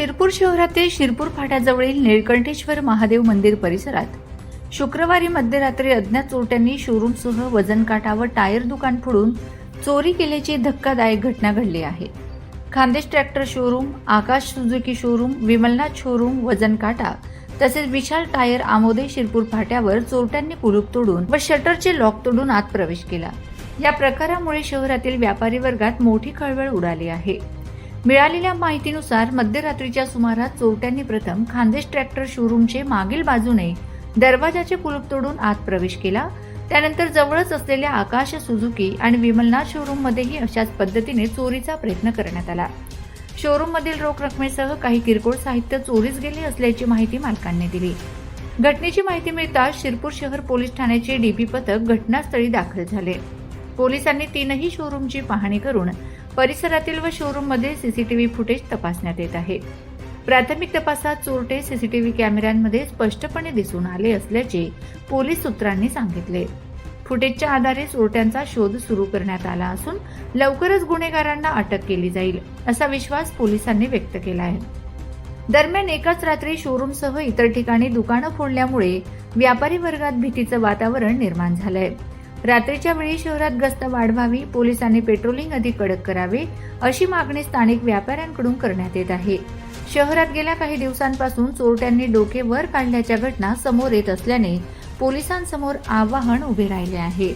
शिरपूर शहरातील शिरपूर फाट्याजवळील निळकंठेश्वर महादेव मंदिर परिसरात शुक्रवारी मध्यरात्री अज्ञात चोरट्यांनी शोरूमसह वजन काटा व टायर दुकान फोडून चोरी केल्याची धक्कादायक घटना घडली आहे. Khandesh tractor showroom Akash Suzuki showroom Vimalnath showroom वजन काटा तसेच विशाल टायर आमोदे शिरपूर फाट्यावर चोरट्यांनी कुलूप तोडून व शटरचे लॉक तोडून आत प्रवेश केला. या प्रकारामुळे शहरातील व्यापारी वर्गात मोठी खळबळ उडाली आहे. मिळालेल्या माहितीनुसार मध्यरात्रीच्या सुमारास चोरट्यांनी प्रथम खानदेश ट्रॅक्टर शोरूमचे मागील बाजूने दरवाजाचे कुलूप तोडून आत प्रवेश केला. त्यानंतर जवळच असलेल्या आकाश सुझुकी आणि विमलनाथ शोरूम मध्येही अशाच पद्धतीने चोरीचा प्रयत्न करण्यात आला. शोरूम मधील रोख रकमेसह काही किरकोळ साहित्य चोरीस गेले असल्याची माहिती मालकांनी दिली. घटनेची माहिती मिळताच शिरपूर शहर पोलीस ठाण्याचे डीपी पथक घटनास्थळी दाखल झाले. पोलिसांनी तीनही शोरूमची पाहणी करून परिसरातील व शोरूममध्ये सीसीटीव्ही फुटेज तपासण्यात येत आहे. प्राथमिक तपासात चोरटे सीसीटीव्ही कॅमेऱ्यांमध्ये स्पष्टपणे दिसून आले असल्याचे पोलीस सूत्रांनी सांगितले. फुटेजच्या आधारे चोरट्यांचा शोध सुरू करण्यात आला असून लवकरच गुन्हेगारांना अटक केली जाईल असा विश्वास पोलिसांनी व्यक्त केला आहे. दरम्यान एकाच रात्री शोरूमसह इतर ठिकाणी दुकानं फोडल्यामुळे व्यापारी वर्गात भीतीचं वातावरण निर्माण झालंय. रात्रीच्या वेळी शहरात गस्त वाढवावी पोलिसांनी पेट्रोलिंग अधिक कडक करावे अशी मागणी स्थानिक व्यापाऱ्यांकडून करण्यात येत आहे. शहरात गेल्या काही दिवसांपासून चोरट्यांनी डोके वर काढल्याच्या घटना समोर येत असल्याने पोलिसांसमोर आव्हान उभे राहिले आहे.